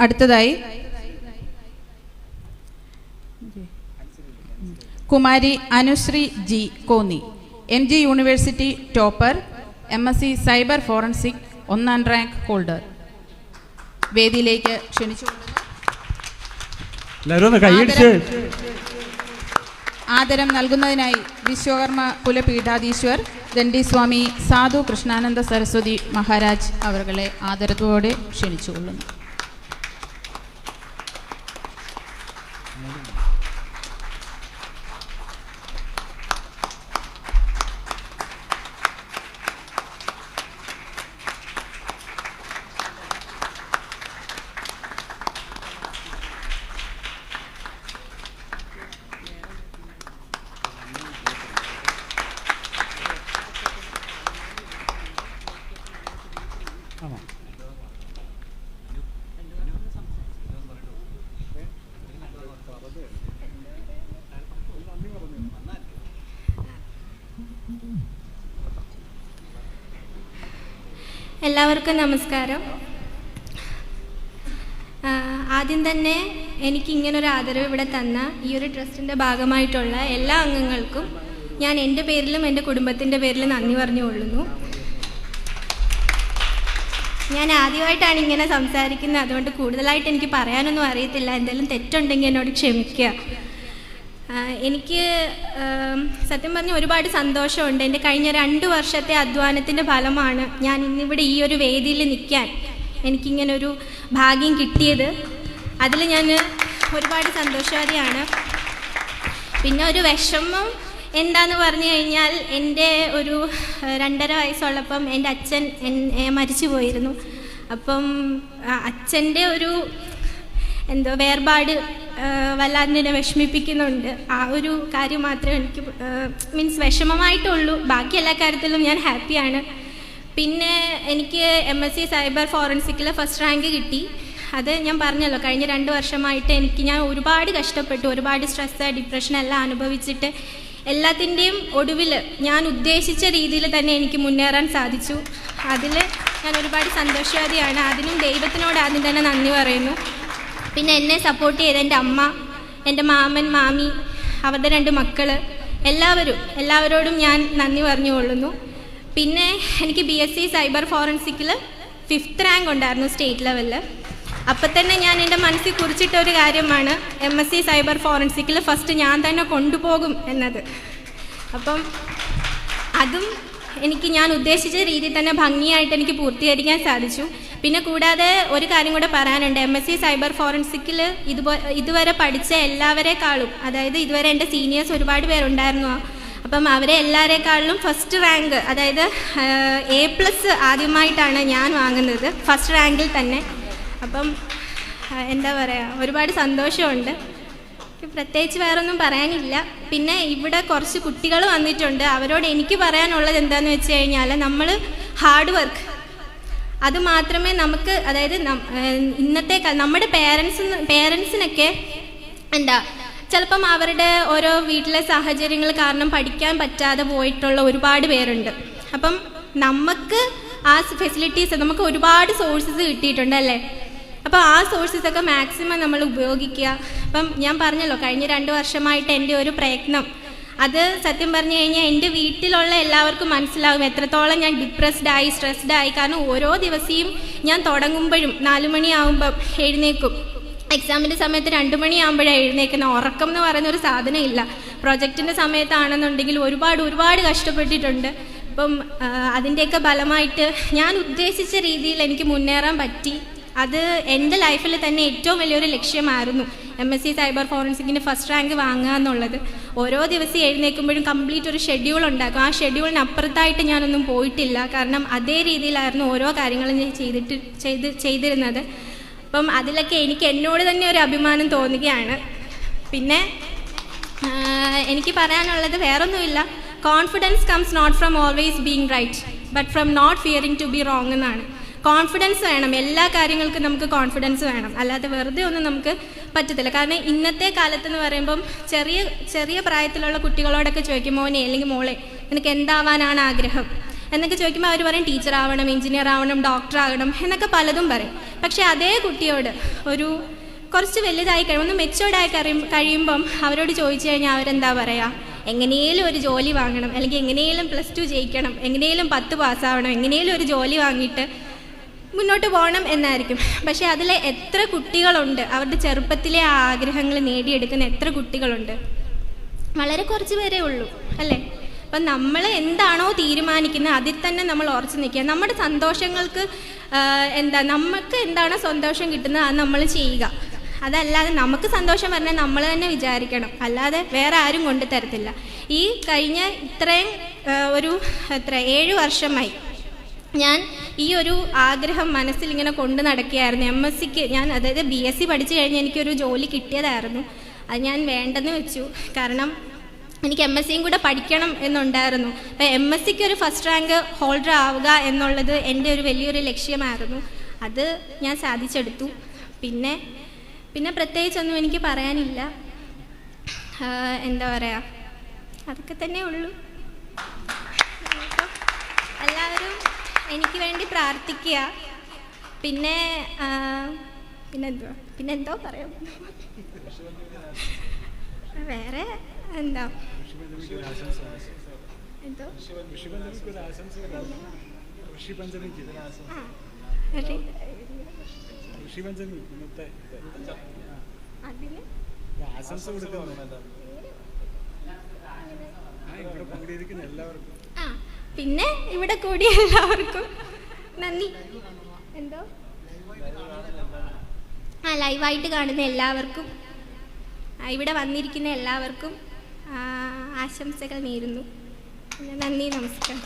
അടുത്തതായി Kumari Anushree G Konni M G university topper M S C cyber forensic ഒന്നാം rank holder. വേദിയിലേക്ക് ക്ഷണിച്ചു. ആദരം നൽകുന്നതിനായി വിശ്വകർമ്മ കുലപീഠാധീശ്വർ ദണ്ഡിസ്വാമി സാധു കൃഷ്ണാനന്ദ സരസ്വതി മഹാരാജ് അവരുടെ ആദരത്തോടെ ക്ഷണിച്ചുകൊള്ളുന്നു എല്ലാവർക്കും നമസ്കാരം. ആദ്യം തന്നെ എനിക്ക് ഇങ്ങനൊരു ആദരവ് ഇവിടെ തന്ന ഈ ഒരു ട്രസ്റ്റിന്റെ ഭാഗമായിട്ടുള്ള എല്ലാ അംഗങ്ങൾക്കും ഞാൻ എന്റെ പേരിലും എന്റെ കുടുംബത്തിന്റെ പേരിലും നന്ദി പറഞ്ഞു പറഞ്ഞുകൊള്ളുന്നു. ഞാൻ ആദ്യമായിട്ടാണ് ഇങ്ങനെ സംസാരിക്കുന്നത്. അതുകൊണ്ട് കൂടുതലായിട്ട് എനിക്ക് പറയാനൊന്നും അറിയത്തില്ല. എന്തെങ്കിലും തെറ്റുണ്ടെങ്കിൽ എന്നോട് ക്ഷമിക്കുക. എനിക്ക് സത്യം പറഞ്ഞ ഒരുപാട് സന്തോഷമുണ്ട്. എന്റെ കഴിഞ്ഞ രണ്ട് വർഷത്തെ അധ്വാനത്തിന്റെ ഫലമാണ് ഞാൻ ഇന്നിവിടെ ഈ ഒരു വേദിയിൽ നിൽക്കാൻ എനിക്കിങ്ങനൊരു ഭാഗ്യം കിട്ടിയത്. അതിൽ ഞാൻ ഒരുപാട് സന്തോഷവാദിയാണ്. പിന്നെ ഒരു വിഷമം എന്താന്ന് പറഞ്ഞു കഴിഞ്ഞാൽ എന്റെ ഒരു രണ്ടര വയസ്സുള്ളപ്പം എന്റെ അച്ഛൻ മരിച്ചു പോയിരുന്നു. അപ്പം അച്ഛന്റെ ഒരു എന്തോ വേർപാട് വല്ലാതെ എന്നെ വിഷമിപ്പിക്കുന്നുണ്ട്. ആ ഒരു കാര്യം മാത്രമേ എനിക്ക് മീൻസ് വിഷമമായിട്ടുള്ളൂ. ബാക്കി എല്ലാ കാര്യത്തിലും ഞാൻ ഹാപ്പിയാണ് പിന്നെ എനിക്ക് എം എസ് സി സൈബർ ഫോറൻസിക്കിൽ ഫസ്റ്റ് റാങ്ക് കിട്ടി. അത് ഞാൻ പറഞ്ഞല്ലോ കഴിഞ്ഞ രണ്ട് വർഷമായിട്ട് എനിക്ക് ഞാൻ ഒരുപാട് കഷ്ടപ്പെട്ടു. ഒരുപാട് സ്ട്രെസ് ഡിപ്രഷൻ എല്ലാം അനുഭവിച്ചിട്ട് എല്ലാത്തിന്റെയും ഒടുവിൽ ഞാൻ ഉദ്ദേശിച്ച രീതിയിൽ തന്നെ എനിക്ക് മുന്നേറാൻ സാധിച്ചു. അതിൽ ഞാൻ ഒരുപാട് സന്തോഷവാദിയാണ് അതിനും ദൈവത്തിനോട് ആദ്യം തന്നെ നന്ദി പറയുന്നു. പിന്നെ എന്നെ സപ്പോർട്ട് ചെയ്ത എന്റെ അമ്മ എന്റെ മാമൻ മാമി അവരുടെ രണ്ട് മക്കൾ എല്ലാവരും എല്ലാവരോടും ഞാൻ നന്ദി പറഞ്ഞുകൊള്ളുന്നു. പിന്നെ എനിക്ക് ബി എസ് സി സൈബർ ഫോറൻസിക്കിൽ ഫിഫ്ത്ത് റാങ്ക് ഉണ്ടായിരുന്നു സ്റ്റേറ്റ് ലെവലിൽ അപ്പം തന്നെ ഞാൻ എന്റെ മനസ്സിൽ കുറിച്ചിട്ട ഒരു കാര്യമാണ് എം എസ് സി സൈബർ ഫോറൻസിക്കിൽ ഫസ്റ്റ് ഞാൻ തന്നെ കൊണ്ടുപോകും എന്നത്. അപ്പം അതും എനിക്ക് ഞാൻ ഉദ്ദേശിച്ച രീതിയിൽ തന്നെ ഭംഗിയായിട്ട് എനിക്ക് പൂർത്തീകരിക്കാൻ സാധിച്ചു. പിന്നെ കൂടാതെ ഒരു കാര്യം കൂടെ പറയാനുണ്ട്. എം എസ് സി സൈബർ ഫോറൻസിക്കിൽ ഇതുപോലെ ഇതുവരെ പഠിച്ച എല്ലാവരെക്കാളും അതായത് ഇതുവരെ എന്റെ സീനിയേഴ്സ് ഒരുപാട് പേരുണ്ടായിരുന്നു. അപ്പം അവരെ എല്ലാവരെക്കാളിലും ഫസ്റ്റ് റാങ്ക് അതായത് എ പ്ലസ് ആദ്യമായിട്ടാണ് ഞാൻ വാങ്ങുന്നത്. ഫസ്റ്റ് റാങ്കിൽ തന്നെ. അപ്പം എന്താ പറയുക ഒരുപാട് സന്തോഷമുണ്ട്. പ്രത്യേകിച്ച് വേറൊന്നും പറയാനില്ല. പിന്നെ ഇവിടെ കുറച്ച് കുട്ടികൾ വന്നിട്ടുണ്ട്. അവരോട് എനിക്ക് പറയാനുള്ളത് എന്താണെന്ന് വെച്ച് കഴിഞ്ഞാൽ നമ്മൾ ഹാർഡ് വർക്ക് അത് മാത്രമേ നമുക്ക് അതായത് ഇന്നത്തെ നമ്മുടെ പേരൻസ് പേരൻസിനൊക്കെ എന്താ ചിലപ്പം അവരുടെ ഓരോ വീട്ടിലെ സാഹചര്യങ്ങൾ കാരണം പഠിക്കാൻ പറ്റാതെ പോയിട്ടുള്ള ഒരുപാട് പേരുണ്ട്. അപ്പം നമുക്ക് ആ ഫെസിലിറ്റീസ് നമുക്ക് ഒരുപാട് സോഴ്സസ് കിട്ടിയിട്ടുണ്ട് അല്ലേ? അപ്പോൾ ആ സോഴ്സസ് ഒക്കെ മാക്സിമം നമ്മൾ ഉപയോഗിക്കുക. അപ്പം ഞാൻ പറഞ്ഞല്ലോ കഴിഞ്ഞ രണ്ട് വർഷമായിട്ട് എന്റെ ഒരു പ്രയത്നം. അത് സത്യം പറഞ്ഞു കഴിഞ്ഞാൽ എന്റെ വീട്ടിലുള്ള എല്ലാവർക്കും മനസ്സിലാവും. എത്രത്തോളം ഞാൻ ഡിപ്രസ്ഡ് ആയി സ്ട്രെസ്ഡ് ആയി. കാരണം ഓരോ ദിവസവും ഞാൻ തുടങ്ങുമ്പോഴും നാലു മണിയാവുമ്പം എഴുന്നേക്കും എക്സാമിന്റെ സമയത്ത് രണ്ട് മണിയാകുമ്പോഴാണ് എഴുന്നേക്കുന്ന ഉറക്കം എന്ന് പറയുന്ന ഒരു സാധനം ഇല്ല. പ്രൊജക്റ്റിന്റെ സമയത്താണെന്നുണ്ടെങ്കിൽ ഒരുപാട് ഒരുപാട് കഷ്ടപ്പെട്ടിട്ടുണ്ട്. അപ്പം അതിന്റെയൊക്കെ ഫലമായിട്ട് ഞാൻ ഉദ്ദേശിച്ച രീതിയിൽ എനിക്ക് മുന്നേറാൻ പറ്റി. അത് എന്റെ ലൈഫിൽ തന്നെ ഏറ്റവും വലിയൊരു ലക്ഷ്യമായിരുന്നു എം എസ് സി സൈബർ ഫോറൻസിക്കിന്റെ ഫസ്റ്റ് റാങ്ക് വാങ്ങുക എന്നുള്ളത്. ഓരോ ദിവസം എഴുന്നേൽക്കുമ്പോഴും കംപ്ലീറ്റ് ഒരു ഷെഡ്യൂൾ ഉണ്ടാക്കും. ആ ഷെഡ്യൂളിന് അപ്പുറത്തായിട്ട് ഞാനൊന്നും പോയിട്ടില്ല. കാരണം അതേ രീതിയിലായിരുന്നു ഓരോ കാര്യങ്ങളും ഞാൻ ചെയ്തിട്ട് ചെയ്ത് ചെയ്തിരുന്നത്. അപ്പം അതിലൊക്കെ എനിക്ക് എന്നോട് തന്നെ ഒരു അഭിമാനം തോന്നുകയാണ്. പിന്നെ എനിക്ക് പറയാനുള്ളത് വേറൊന്നുമില്ല. Confidence comes not from always being right but from not fearing to be wrong എന്നാണ്. കോൺഫിഡൻസ് വേണം. എല്ലാ കാര്യങ്ങൾക്കും നമുക്ക് കോൺഫിഡൻസ് വേണം. അല്ലാതെ വെറുതെ ഒന്നും നമുക്ക് പറ്റത്തില്ല. കാരണം ഇന്നത്തെ കാലത്ത് എന്ന് പറയുമ്പം ചെറിയ ചെറിയ പ്രായത്തിലുള്ള കുട്ടികളോടൊക്കെ ചോദിക്കും മോനെ അല്ലെങ്കിൽ മോളെ നിനക്ക് എന്താവാനാണ് ആഗ്രഹം? എന്നൊക്കെ ചോദിക്കുമ്പോൾ അവർ പറയും ടീച്ചർ ആവണം എഞ്ചിനീയർ ആവണം ഡോക്ടർ ആകണം എന്നൊക്കെ പലതും പറയും. പക്ഷേ അതേ കുട്ടിയോട് ഒരു കുറച്ച് വലുതായി കഴിയുമ്പോൾ ഒന്ന് മെച്ചോർഡായി കഴിയും കഴിയുമ്പം അവരോട് ചോദിച്ചു കഴിഞ്ഞാൽ അവരെന്താ പറയുക എങ്ങനെയും ഒരു ജോലി വാങ്ങണം. അല്ലെങ്കിൽ എങ്ങനെയും പ്ലസ് ടു ജയിക്കണം. എങ്ങനെയും പത്ത് പാസ്സാവണം എങ്ങനെയും ഒരു ജോലി വാങ്ങിയിട്ട് മുന്നോട്ട് പോകണം എന്നായിരിക്കും. പക്ഷേ അതിലെ എത്ര കുട്ടികളുണ്ട്? അവരുടെ ചെറുപ്പത്തിലെ ആഗ്രഹങ്ങൾ നേടിയെടുക്കുന്ന എത്ര കുട്ടികളുണ്ട്? വളരെ കുറച്ച് പേരേ ഉള്ളൂ അല്ലേ? അപ്പം നമ്മൾ എന്താണോ തീരുമാനിക്കുന്നത് അതിൽ തന്നെ നമ്മൾ ഉറച്ചു നിൽക്കുക. നമ്മുടെ സന്തോഷങ്ങൾക്ക് എന്താ നമുക്ക് എന്താണോ സന്തോഷം കിട്ടുന്നത് അത് നമ്മൾ ചെയ്യുക. അതല്ലാതെ നമുക്ക് സന്തോഷം പറഞ്ഞാൽ നമ്മൾ തന്നെ വിചാരിക്കണം. അല്ലാതെ വേറെ ആരും കൊണ്ടു തരത്തില്ല ഈ കഴിഞ്ഞ ഇത്രയും ഒരു എത്ര ഏഴ് വർഷമായി ഞാൻ ഈ ഒരു ആഗ്രഹം മനസ്സിൽ ഇങ്ങനെ കൊണ്ടു നടക്കുകയായിരുന്നു. എം എസ് സിക്ക് ഞാൻ അതായത് ബി എസ് സി പഠിച്ചു കഴിഞ്ഞ് എനിക്കൊരു ജോലി കിട്ടിയതായിരുന്നു. അത് ഞാൻ വേണ്ടെന്ന് വെച്ചു. കാരണം എനിക്ക് എം എസ് സിയും കൂടെ പഠിക്കണം എന്നുണ്ടായിരുന്നു. അപ്പം എം എസ് സിക്ക് ഒരു ഫസ്റ്റ് റാങ്ക് ഹോൾഡർ ആവുക എന്നുള്ളത് എന്റെ ഒരു വലിയൊരു ലക്ഷ്യമായിരുന്നു. അത് ഞാൻ സാധിച്ചെടുത്തു. പിന്നെ പിന്നെ പ്രത്യേകിച്ചൊന്നും എനിക്ക് പറയാനില്ല. എന്താ പറയുക അതൊക്കെ തന്നെ ഉള്ളൂ. എല്ലാവരും എനിക്ക് വേണ്ടി പ്രാർത്ഥിക്കുക. പിന്നെ പിന്നെന്തോ പിന്നെന്തോ പറയാം വേറെ എന്താ? എന്തോ? എല്ലാവർക്കും. പിന്നെ ഇവിടെ കൂടി എല്ലാവർക്കും നന്ദി. എന്തോ? ആ ലൈവായിട്ട് കാണുന്ന എല്ലാവർക്കും ഇവിടെ വന്നിരിക്കുന്ന എല്ലാവർക്കും ആശംസകൾ നേരുന്നു. നന്ദി നമസ്കാരം.